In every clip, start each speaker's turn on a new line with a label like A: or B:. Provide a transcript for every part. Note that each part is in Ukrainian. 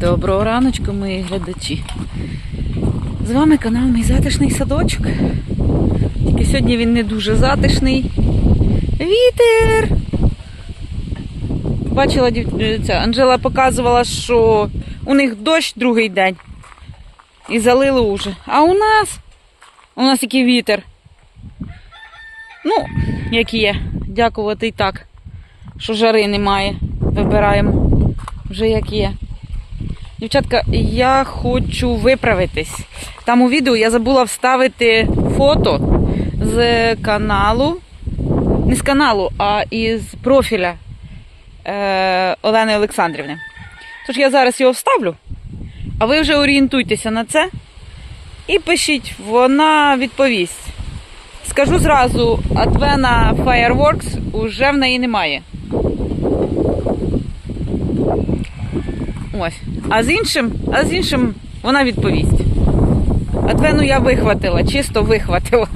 A: Доброго раночку, мої глядачі. З вами канал Мій затишний садочок. Тільки сьогодні він не дуже затишний. Вітер! Бачила дів- ця Анжела показувала, що у них дощ другий день. І залило уже. А у нас? У нас який вітер. Ну, як є. Дякувати і так, що жари немає. Вибираємо вже як є. Дівчатка, я хочу виправитись. Там у відео я забула вставити фото з каналу. Не з каналу, а із профіля е, Олени Олександрівни. Тож я зараз його вставлю, а ви вже орієнтуйтеся на це і пишіть, вона відповість. Скажу зразу, Адвена Fireworks уже в неї немає. Ось. А з іншим, а з іншим вона відповість. Адвену я вихватила, чисто вихватила.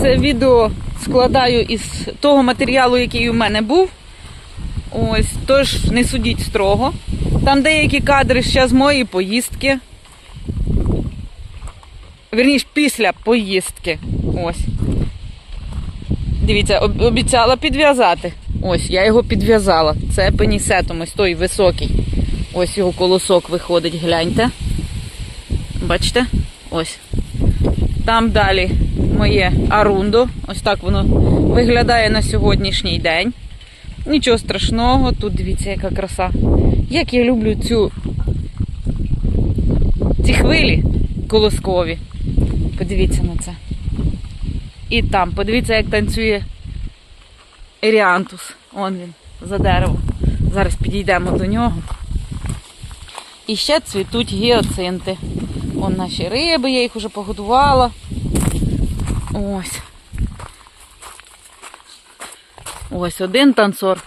A: Це відео складаю із того матеріалу, який у мене був. Ось, тож не судіть строго. Там деякі кадри ще з моєї поїздки. Вірніше, після поїздки. Ось. Дивіться, обіцяла підв'язати. Ось, я його підв'язала. Це пенісетом, ось той високий. Ось його колосок виходить, гляньте. Бачите? Ось. Там далі моє арундо. Ось так воно виглядає на сьогоднішній день. Нічого страшного, тут дивіться, яка краса. Як я люблю цю ці хвилі колоскові. Подивіться на це. І там, подивіться, як танцює Еріантус. Он він, за деревом. Зараз підійдемо до нього. І ще цвітуть гіацинти. Вон наші риби, я їх уже погодувала. Ось. Ось один танцор.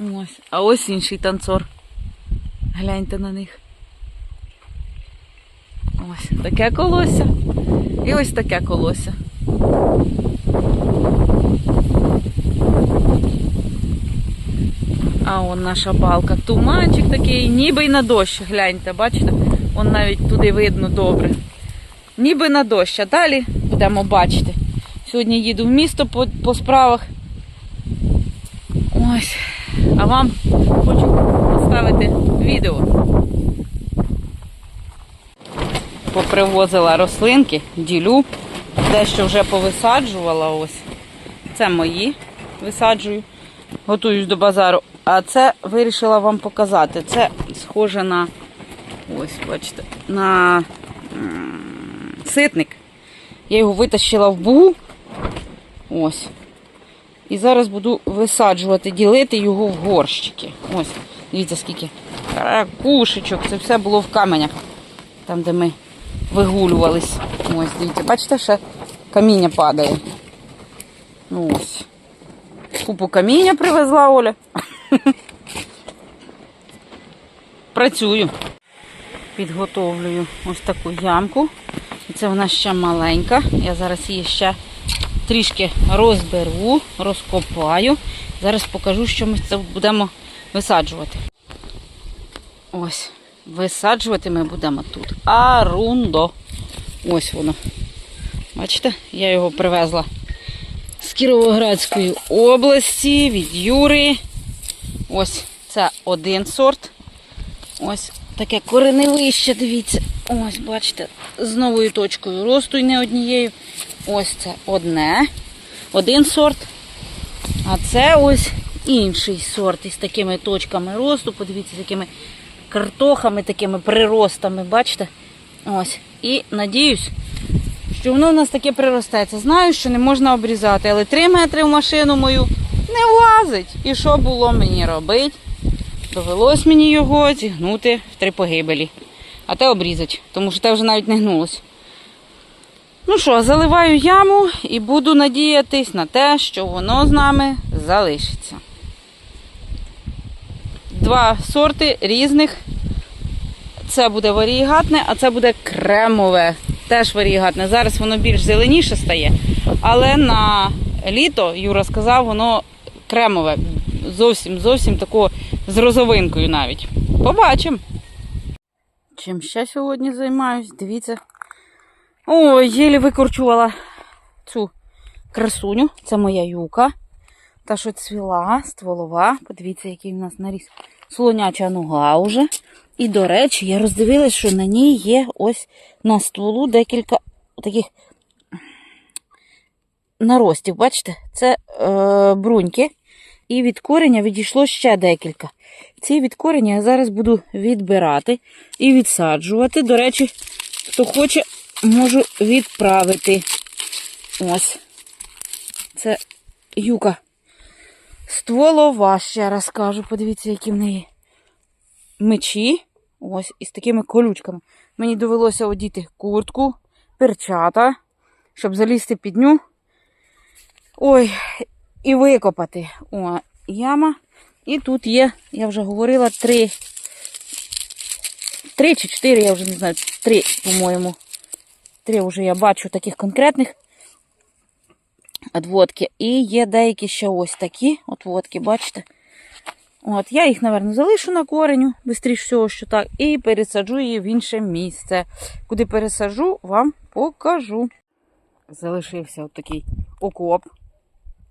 A: Ось. А ось інший танцор. Гляньте на них. Ось таке колося. І ось таке колося. А он наша балка. Туманчик такий, ніби й на дощ. Гляньте, бачите? Он навіть туди видно добре. Ніби на дощ. А далі будемо бачити. Сьогодні їду в місто по, по справах. Ось. А вам хочу поставити відео. Попривозила рослинки, ділю. Дещо вже повисаджувала ось. Це мої висаджую. Готуюсь до базару. А це вирішила вам показати. Це схоже на ось, бачите, на ситник. Я його витащила в бугу. Ось. І зараз буду висаджувати, ділити його в горщики. Ось, дивіться, скільки кушечок. Це все було в каменях. Там, де ми вигулювались. Ось, дивіться, бачите, ще каміння падає. Ось. Купу каміння привезла Оля. Працюю. Підготовлюю ось таку ямку. Це вона ще маленька. Я зараз її ще трішки розберу, розкопаю. Зараз покажу, що ми це будемо висаджувати. Ось. Висаджувати ми будемо тут. Арундо. Ось воно. Бачите, я його привезла з Кіровоградської області від Юри. Ось це один сорт. Ось таке кореневище, дивіться. Ось, бачите, з новою точкою росту і не однією. Ось це одне, один сорт. А це ось інший сорт із такими точками росту. Подивіться, з якими картохами, такими приростами, бачите? Ось. І надіюсь, що воно в нас таке приростеться. Знаю, що не можна обрізати, але 3 метри в машину мою не влазить. І що було мені робити? Довелось мені його зігнути в три погибелі. А те обрізати, тому що те вже навіть не гнулось. Ну що, заливаю яму і буду надіятись на те, що воно з нами залишиться. Два сорти різних. Це буде варігатне, а це буде кремове. Теж варігатне. Зараз воно більш зеленіше стає. Але на літо, Юра сказав, воно кремове. зовсім зовсім такого з розовинкою навіть. Побачимо. Чим ще сьогодні займаюсь? Дивіться. Ой, єлі викорчувала цю красуню. Це моя юка. Та, що цвіла, стволова. Подивіться, який в нас наріс. Слоняча нога вже. І, до речі, я роздивилась, що на ній є ось на стволу декілька таких наростів. Бачите? Це е, бруньки. І від кореня відійшло ще декілька. Ці від кореня я зараз буду відбирати і відсаджувати. До речі, хто хоче, можу відправити. Ось. Це юка. Стволова, ще раз кажу. Подивіться, які в неї мечі. Ось, із такими колючками. Мені довелося одіти куртку, перчата, щоб залізти під ню. Ой, і викопати. О, яма. І тут є, я вже говорила, три. Три чи чотири, я вже не знаю, три, по-моєму. Три вже я бачу таких конкретних отводки. І є деякі ще ось такі отводки, бачите? От, я їх, напевно, залишу на кореню, швидше всього, що так, і пересаджу її в інше місце. Куди пересаджу, вам покажу. Залишився от такий окоп.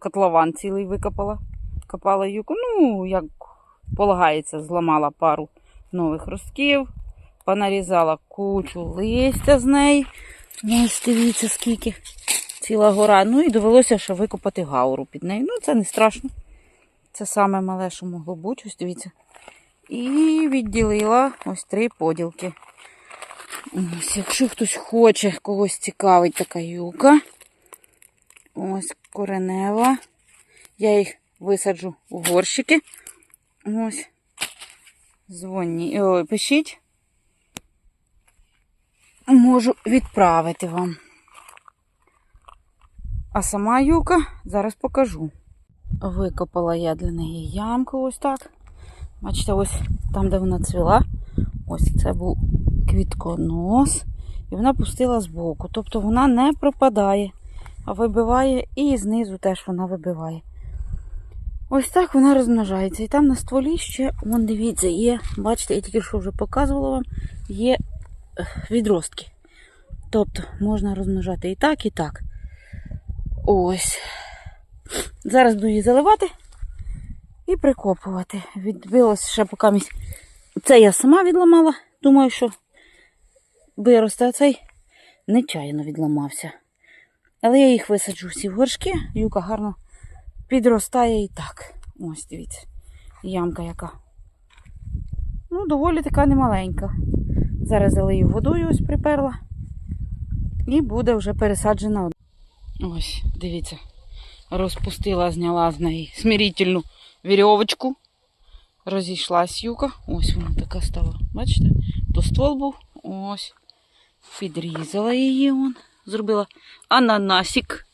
A: Котлован цілий викопала. Копала юку. Ну, як полагається, зламала пару нових ростків, понарізала кучу листя з неї. Ось дивіться, скільки ціла гора. Ну і довелося ще викопати гауру під нею. Ну, це не страшно. Це саме мале, що могло бути, ось дивіться. І відділила ось три поділки. Ось, якщо хтось хоче, когось цікавить така юка. Ось коренева. Я їх висаджу у горщики. Ось. Дзвоні. Ой, пишіть. Можу відправити вам. А сама юка зараз покажу. Викопала я для неї ямку ось так. Бачите, ось там, де вона цвіла, ось це був квітконос. І вона пустила збоку. Тобто вона не пропадає, вибиває і знизу теж вона вибиває. Ось так вона розмножається. І там на стволі ще, вон дивіться, є, бачите, я тільки що вже показувала вам, є е, відростки. Тобто можна розмножати і так, і так. Ось. Зараз буду її заливати і прикопувати. Відбилось ще поки місць. Це я сама відламала. Думаю, що виросте, цей нечаянно відламався. Але я їх висаджу всі в горшки. Юка гарно підростає і так. Ось, дивіться, ямка яка. Ну, доволі така немаленька. Зараз залию водою, ось приперла. І буде вже пересаджена. Ось, дивіться розпустила, зняла з неї смирительну вірьовочку. Розійшлась юка. Ось вона така стала. Бачите? То ствол був. Ось. Підрізала її. Вон. Зробила ананасик.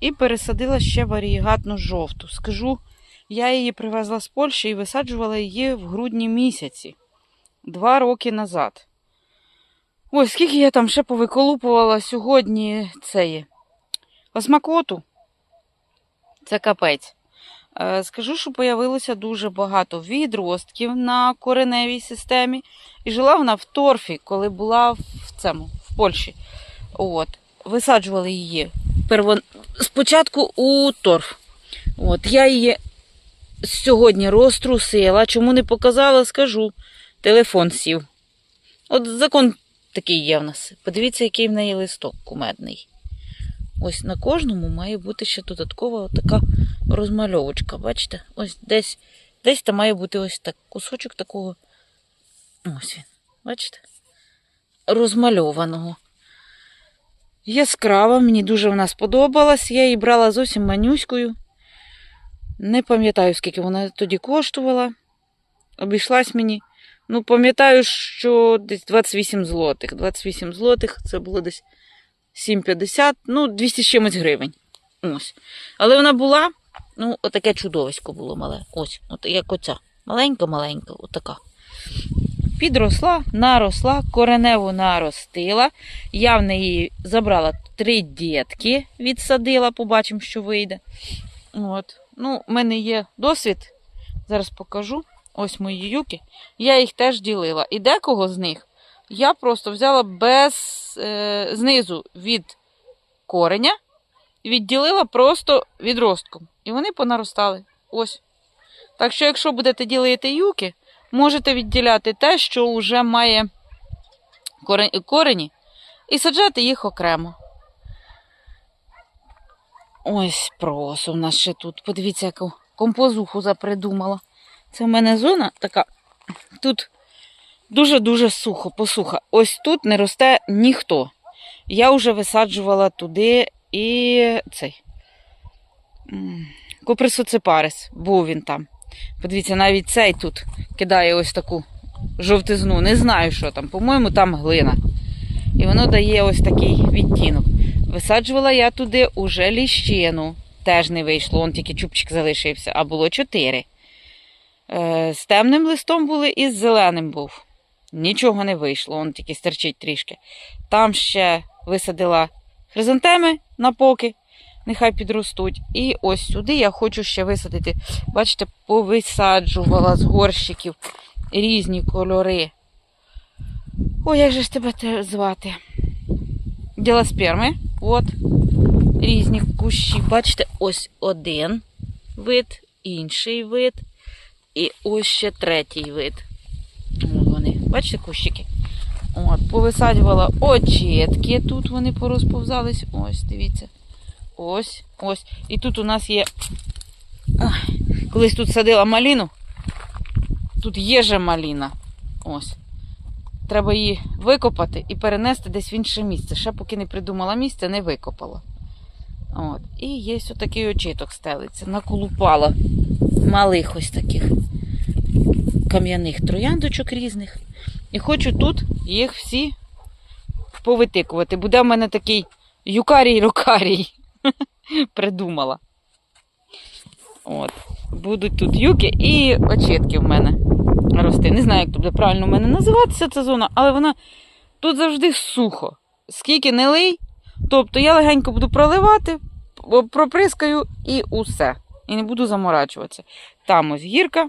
A: І пересадила ще варієгатну жовту. Скажу, я її привезла з Польщі і висаджувала її в грудні місяці. Два роки назад. Ось, скільки я там ще повиколупувала сьогодні цеї. Осмакоту. Це капець. Е, Скажу, що появилося дуже багато відростків на кореневій системі. І жила вона в торфі, коли була в цьому, в Польщі. От. Висаджували її перво... спочатку у торф. От. Я її сьогодні розтрусила. Чому не показала, скажу. Телефон сів. От закон такий є в нас. Подивіться, який в неї листок кумедний. Ось на кожному має бути ще додаткова така розмальовочка. Бачите? Ось десь десь там має бути ось так кусочок такого. Ось він. Бачите? Розмальованого. Яскрава, мені дуже вона сподобалась. Я її брала зовсім манюською. Не пам'ятаю, скільки вона тоді коштувала. Обійшлась мені. Ну, пам'ятаю, що десь 28 злотих. 28 злотих це було десь 7,50, ну, 200 з чимось гривень. Ось. Але вона була, ну, отаке чудовисько було мале. Ось, от як оця. Маленька-маленька, отака. Підросла, наросла, кореневу наростила. Я в неї забрала три дітки, відсадила, побачимо, що вийде. От. Ну, в мене є досвід. Зараз покажу. Ось мої юки. Я їх теж ділила. І декого з них я просто взяла без е, знизу від кореня, відділила просто відростком. І вони понаростали. Ось. Так що, якщо будете ділити юки, можете відділяти те, що вже має корені, і саджати їх окремо. Ось просо в нас ще тут. Подивіться, яку композуху запридумала. Це в мене зона така. Тут дуже-дуже сухо, посуха. Ось тут не росте ніхто. Я вже висаджувала туди і цей. Куприсоцепарис, був він там. Подивіться, навіть цей тут кидає ось таку жовтизну. Не знаю, що там. По-моєму, там глина. І воно дає ось такий відтінок. Висаджувала я туди уже ліщину. Теж не вийшло, он тільки чубчик залишився, а було чотири. Е, з темним листом були і з зеленим був. Нічого не вийшло, он тільки стерчить трішки. Там ще висадила хризантеми на поки, нехай підростуть. І ось сюди я хочу ще висадити. Бачите, повисаджувала з горщиків різні кольори. Ой, як же ж тебе те звати? Ділосперми. От. Різні кущі. Бачите, ось один вид, інший вид. І ось ще третій вид. Вони. Бачите кущики? От, повисаджувала очітки. Тут вони порозповзались. Ось, дивіться. Ось, ось. І тут у нас є. Колись тут садила маліну. Тут є же маліна. Ось. Треба її викопати і перенести десь в інше місце. Ще поки не придумала місце, не викопала. От. І є ось такий очіток стелиться. Наколупала малих ось таких кам'яних трояндочок різних. І хочу тут їх всі повитикувати. Буде в мене такий юкарій-рокарій. Придумала. От. Будуть тут юки і очітки в мене рости. Не знаю, як тут буде правильно в мене називатися ця зона, але вона тут завжди сухо. Скільки не лий, тобто я легенько буду проливати, проприскаю і усе. І не буду заморачуватися. Там ось гірка.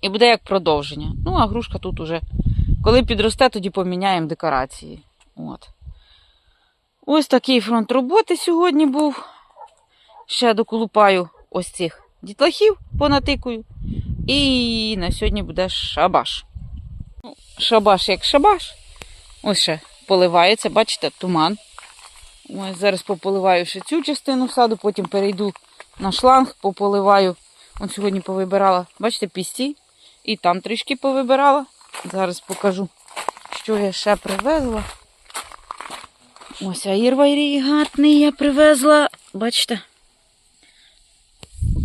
A: І буде як продовження. Ну, а грушка тут уже. Коли підросте, тоді поміняємо декорації. От. Ось такий фронт роботи сьогодні був. Ще доколупаю ось цих дітлахів, понатикую. І на сьогодні буде шабаш. Ну, Шабаш як шабаш. Ось ще поливається, бачите, туман. Ось зараз пополиваю ще цю частину саду, потім перейду на шланг, пополиваю. Он сьогодні повибирала, бачите, пісті. І там трішки повибирала. Зараз покажу, що я ще привезла. Ось аїрва гарний я привезла. Бачите?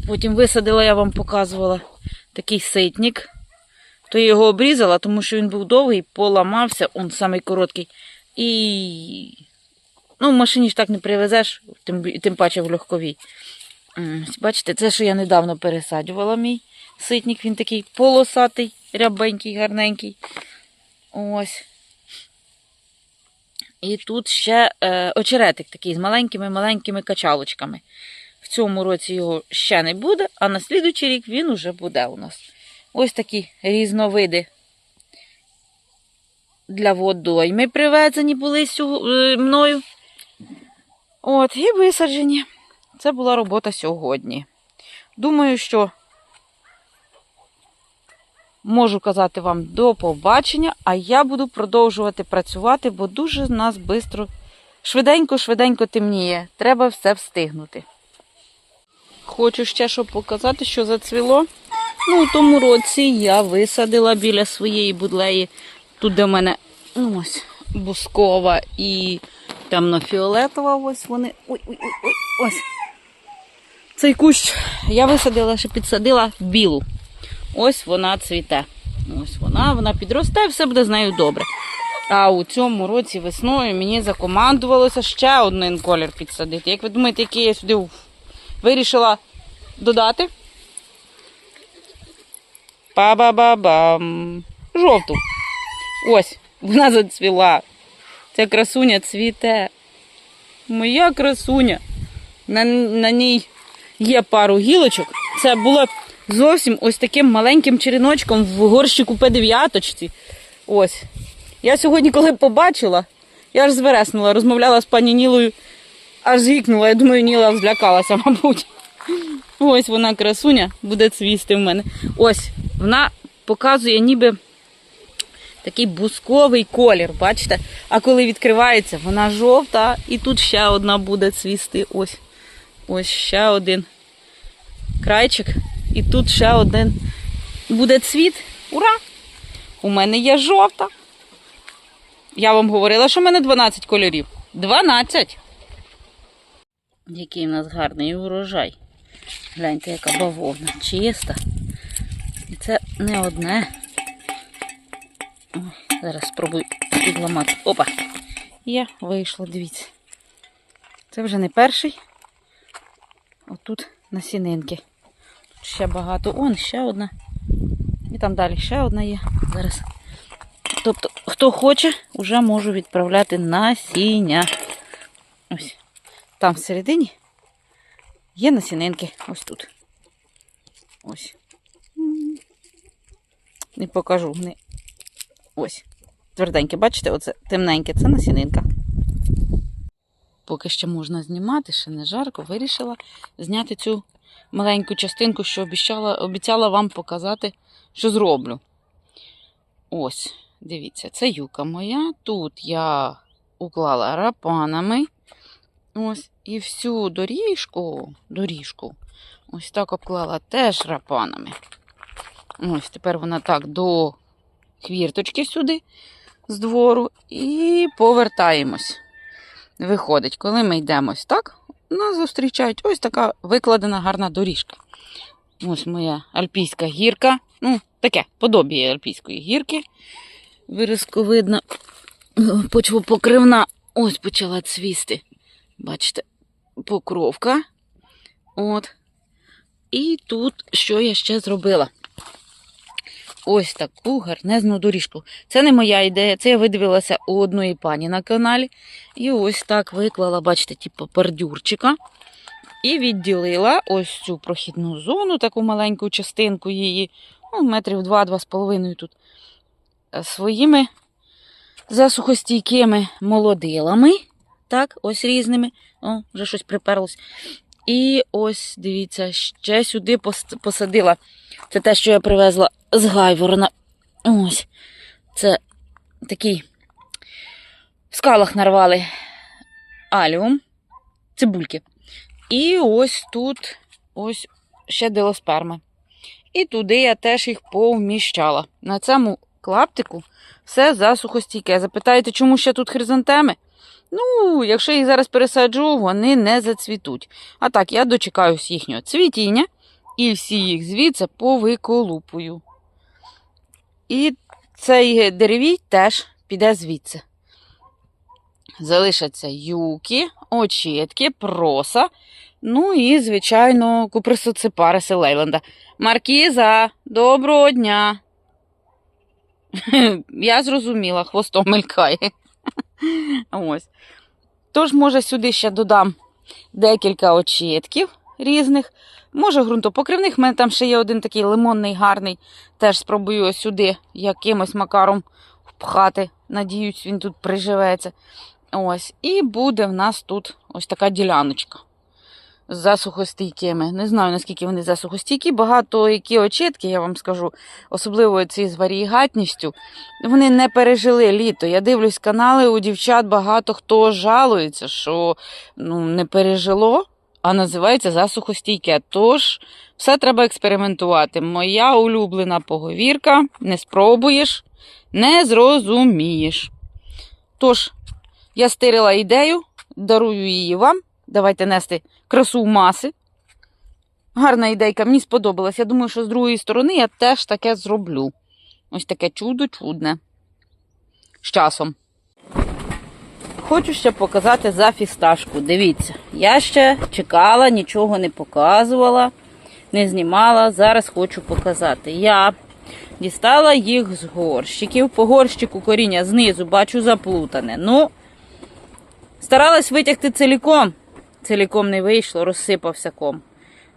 A: Потім висадила, я вам показувала такий ситник. То його обрізала, тому що він був довгий, поламався, он самий короткий. І ну, в машині ж так не привезеш, тим, тим паче в легковій. Бачите, це, що я недавно пересаджувала мій ситник, він такий полосатий, рябенький, гарненький. Ось. І тут ще е, очеретик такий з маленькими-маленькими качалочками. В цьому році його ще не буде, а на слідуючий рік він уже буде у нас. Ось такі різновиди для водойми привезені були е, мною. От, і висаджені. Це була робота сьогодні. Думаю, що можу казати вам до побачення, а я буду продовжувати працювати, бо дуже нас швидко, швиденько-швиденько темніє. Треба все встигнути. Хочу ще щоб показати, що зацвіло. Ну, у тому році я висадила біля своєї будлеї. Тут де в мене ну, ось бускова і темно-фіолетова. Ось вони. Ой, ой, ой, ой, ось. Цей кущ я висадила, ще підсадила білу. Ось вона цвіте. Ось вона, вона підросте, все буде з нею добре. А у цьому році весною мені закомандувалося ще один колір підсадити. Як ви думаєте, який я сюди вирішила додати? Па-ба-ба-бам. Жовту. Ось, вона зацвіла. Ця красуня цвіте. Моя красуня. На, на ній є пару гілочок. Це було зовсім ось таким маленьким череночком в горщику П9. Ось. Я сьогодні, коли побачила, я аж звереснула, розмовляла з пані Нілою, аж згікнула. Я думаю, Ніла злякалася, мабуть. Ось вона красуня, буде цвісти в мене. Ось, вона показує ніби такий бусковий колір, бачите? А коли відкривається, вона жовта, і тут ще одна буде цвісти. Ось. Ось ще один крайчик. І тут ще один буде цвіт. Ура! У мене є жовта. Я вам говорила, що в мене 12 кольорів. 12. Який в нас гарний урожай. Гляньте, яка бавовна. Чиста. І це не одне. Ой, зараз спробую підламати. Опа! Є, вийшло, дивіться. Це вже не перший. Отут насінинки. Ще багато. Он, ще одна. І там далі ще одна є. Зараз. Тобто, хто хоче, вже можу відправляти насіння. Ось. Там всередині є насінинки. Ось тут. Ось. Не покажу. Не... Ось. Тверденьке, бачите, оце темненьке, це насінинка. Поки ще можна знімати, ще не жарко, вирішила зняти цю маленьку частинку, що обіцяла, обіцяла вам показати, що зроблю. Ось, дивіться, це юка моя. Тут я уклала рапанами. Ось, і всю доріжку, доріжку, ось так обклала теж рапанами. Ось, тепер вона так до хвірточки сюди з двору і повертаємось. Виходить, коли ми йдемо ось так, нас зустрічають ось така викладена гарна доріжка. Ось моя альпійська гірка. Ну, таке подобіє альпійської гірки. Виразковидна почвопокривна ось почала цвісти. Бачите, покровка. От. І тут що я ще зробила? Ось таку гарнезну доріжку. Це не моя ідея, це я видивилася у одної пані на каналі. І ось так виклала, бачите, типу бордюрчика. І відділила ось цю прохідну зону, таку маленьку частинку її, ну, метрів 2-2 з половиною тут, е, своїми засухостійкими молодилами. Так, ось різними. О, вже щось приперлось. І ось, дивіться, ще сюди посадила. Це те, що я привезла з Гайворона. Ось. Це такий в скалах нарвали аліум, цибульки. І ось тут ось ще дилосперми. І туди я теж їх повміщала. На цьому клаптику все засухостійке. Запитаєте, чому ще тут хризантеми? Ну, якщо їх зараз пересаджу, вони не зацвітуть. А так, я дочекаюсь їхнього цвітіння і всі їх звідси повиколупую. І цей деревій теж піде звідси. Залишаться юки, очітки, проса. Ну і, звичайно, куприсоципариси Лейленда. Маркіза, доброго дня. Я зрозуміла, хвостом мелькає. Ось. Тож, може, сюди ще додам декілька очітків різних. Може, ґрунтопокривних. У мене там ще є один такий лимонний, гарний. Теж спробую сюди якимось макаром впхати. Надіюсь, він тут приживеться. Ось. І буде в нас тут ось така діляночка засухостійкими. Не знаю, наскільки вони засухостійкі. Багато які очітки, я вам скажу, особливо ці з варігатністю, вони не пережили літо. Я дивлюсь канали, у дівчат багато хто жалується, що ну, не пережило, а називається засухостійке. Тож все треба експериментувати. Моя улюблена поговірка: не спробуєш, не зрозумієш. Тож, я стирила ідею, дарую її вам. Давайте нести красу в маси. Гарна ідейка, мені сподобалась. Я думаю, що з другої сторони я теж таке зроблю. Ось таке чудо чудне. З часом. Хочу ще показати за фісташку. Дивіться, я ще чекала, нічого не показувала, не знімала. Зараз хочу показати. Я дістала їх з горщиків. По горщику коріння знизу бачу заплутане. Ну, старалась витягти ціліком. Ціліком не вийшло, розсипався ком.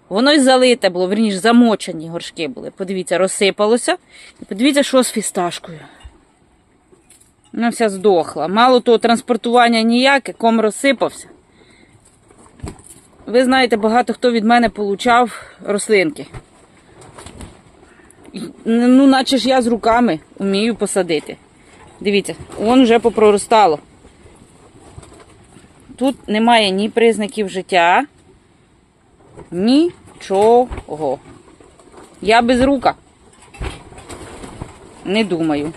A: Воно й залите було, верніше, замочені горшки були. Подивіться, розсипалося. І подивіться, що з фісташкою. Вона вся здохла. Мало того, транспортування ніяке, ком розсипався. Ви знаєте, багато хто від мене получав рослинки. Ну, наче ж я з руками вмію посадити. Дивіться, вон вже попроростало. Тут немає ні признаків життя, нічого. Я без рука. Не думаю.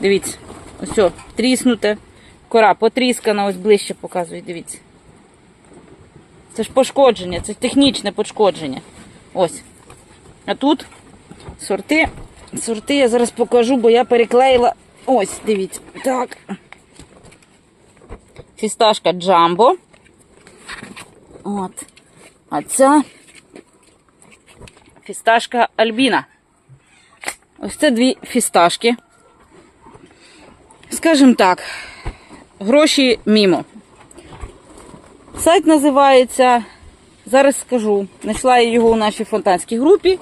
A: Дивіться, ось о, тріснуте. Кора потріскана, ось ближче показую, дивіться. Це ж пошкодження, це технічне пошкодження. Ось. А тут сорти. Сорти я зараз покажу, бо я переклеїла. Ось, дивіться. Так. Фісташка Джамбо. От. А ця фісташка Альбіна. Ось це дві фісташки. Скажімо так, гроші мімо. Сайт називається, зараз скажу, знайшла я його у нашій фонтанській групі.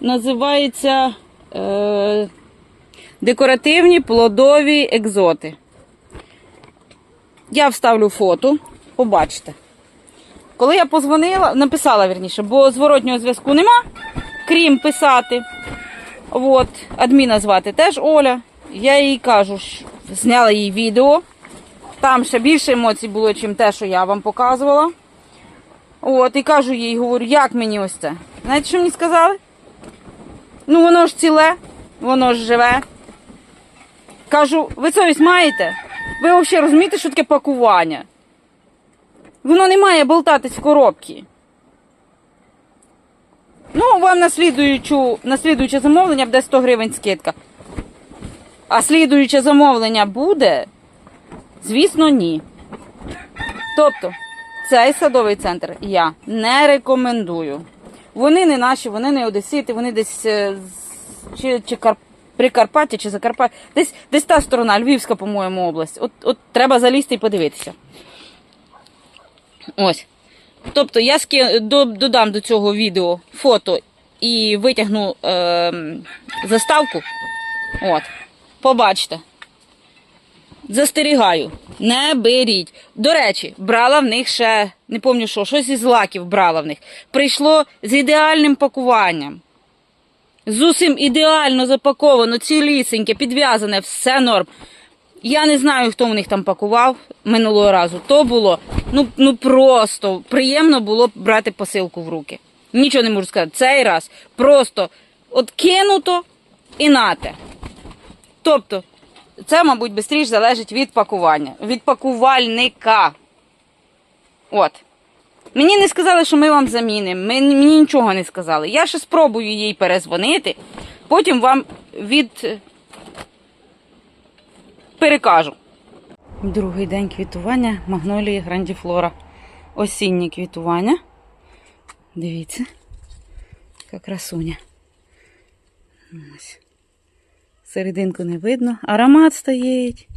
A: Називається е, Декоративні плодові екзоти. Я вставлю фото, побачите. Коли я позвонила, написала вірніше, бо зворотнього зв'язку нема, крім писати. От, адміна звати теж Оля. Я їй кажу, що зняла їй відео. Там ще більше емоцій було, чим те, що я вам показувала. От, і кажу їй, говорю, як мені ось це? Знаєте, що мені сказали? Ну, воно ж ціле, воно ж живе. Кажу, ви совість маєте? Ви взагалі розумієте, що таке пакування? Воно не має болтатись в коробці. Ну, вам на слідуючу, на слідуюче замовлення буде 100 гривень скидка. А слідуюче замовлення буде? Звісно, ні. Тобто, цей садовий центр я не рекомендую. Вони не наші, вони не одесити, вони десь е, чи, чи Кар... Прикарпаття, чи Закарпаття. Десь, десь та сторона, Львівська, по-моєму, область. От, от треба залізти і подивитися. Ось. Тобто я ски... додам до цього відео фото і витягну е... заставку. От. Побачите. Застерігаю, не беріть. До речі, брала в них ще, не пам'ятаю що, щось із лаків брала в них. Прийшло з ідеальним пакуванням. З усім ідеально запаковано, цілісіньке, підв'язане, все норм. Я не знаю, хто в них там пакував минулого разу. То було ну, ну просто приємно було брати посилку в руки. Нічого не можу сказати. Цей раз просто от і нате. Тобто, це, мабуть, швидше залежить від пакування, від пакувальника. От. Мені не сказали, що ми вам замінимо. Ми- Мені нічого не сказали. Я ще спробую їй перезвонити, потім вам від перекажу. Другий день квітування магнолії грандіфлора. Осіннє квітування. Дивіться, яка красуня. Ось. Серединку не видно. Аромат стоїть.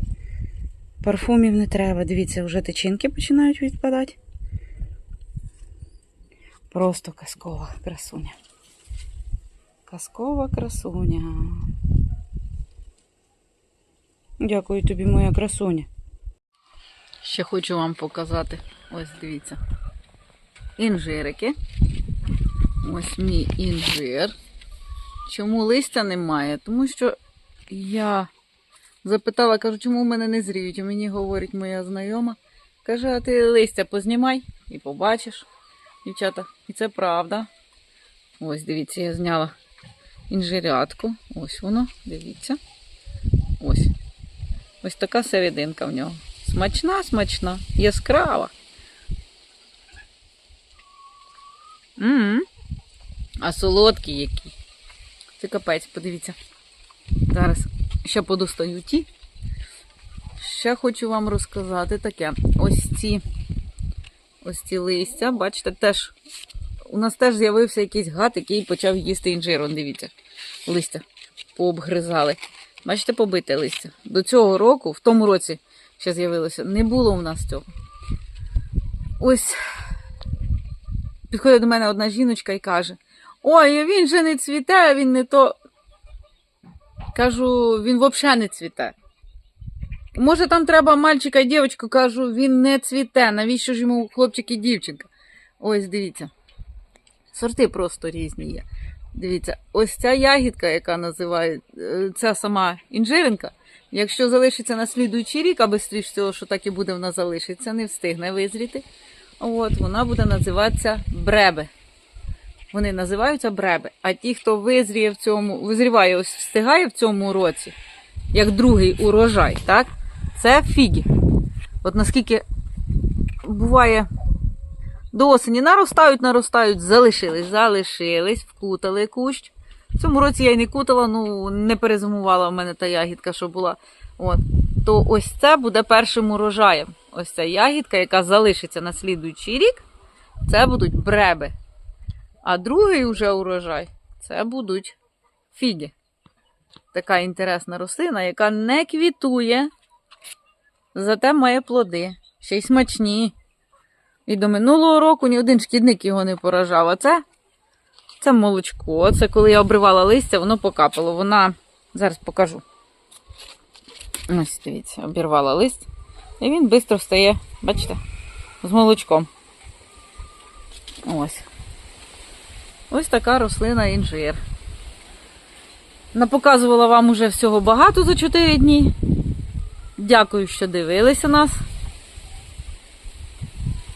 A: Парфумів не треба. Дивіться, вже тичинки починають відпадати. Просто казкова красуня. Казкова красуня. Дякую тобі, моя красуня. Ще хочу вам показати. Ось дивіться. Інжирики. Ось мій інжир. Чому листя немає? Тому що я запитала, кажу, чому в мене не зріють? Мені говорить моя знайома. Каже, а ти листя познімай і побачиш, дівчата. І це правда. Ось, дивіться, я зняла інжирятку. Ось воно, дивіться. Ось. Ось така серединка в нього. Смачна, смачна, яскрава. м А солодкі які. Це капець, подивіться. Зараз ще подостаю ті. Ще хочу вам розказати таке. Ось ці ось ці листя, бачите, теж у нас теж з'явився якийсь гад, який почав їсти інжир. Он дивіться, листя пообгризали. Бачите, побите листя. До цього року, в тому році ще з'явилося, не було у нас цього. Ось підходить до мене одна жіночка і каже: Ой, він же не цвіте, він не то. Кажу, він взагалі не цвіте. Може, там треба мальчика і дівчинку, кажу, він не цвіте. Навіщо ж йому хлопчик і дівчинка? Ось дивіться. Сорти просто різні є. Дивіться, ось ця ягідка, яка називає, е, ця сама інжиринка, якщо залишиться на слідуючий рік, а швидше всього, що так і буде вона залишиться, не встигне визріти. От, вона буде називатися бребе. Вони називаються бреби. А ті, хто визріє в цьому, визріває, ось встигає в цьому році, як другий урожай, так? Це фіги. От наскільки буває до осені наростають, наростають, залишились, залишились, вкутали кущ. В цьому році я й не кутала, ну не перезимувала в мене та ягідка, що була. От. То ось це буде першим урожаєм. Ось ця ягідка, яка залишиться на слідуючий рік, це будуть бреби. А другий уже урожай це будуть фіги. Така інтересна рослина, яка не квітує, зате має плоди, ще й смачні. І до минулого року ні один шкідник його не поражав. А це, це молочко. Це коли я обривала листя, воно покапало. Вона. Зараз покажу. Ось, дивіться, обірвала лист. І він швидко встає, бачите, з молочком. Ось. Ось така рослина інжир. Напоказувала вам уже всього багато за 4 дні. Дякую, що дивилися нас.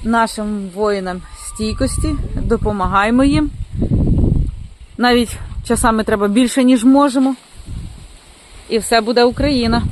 A: Нашим воїнам стійкості, допомагаємо їм. Навіть часами треба більше, ніж можемо. І все буде Україна.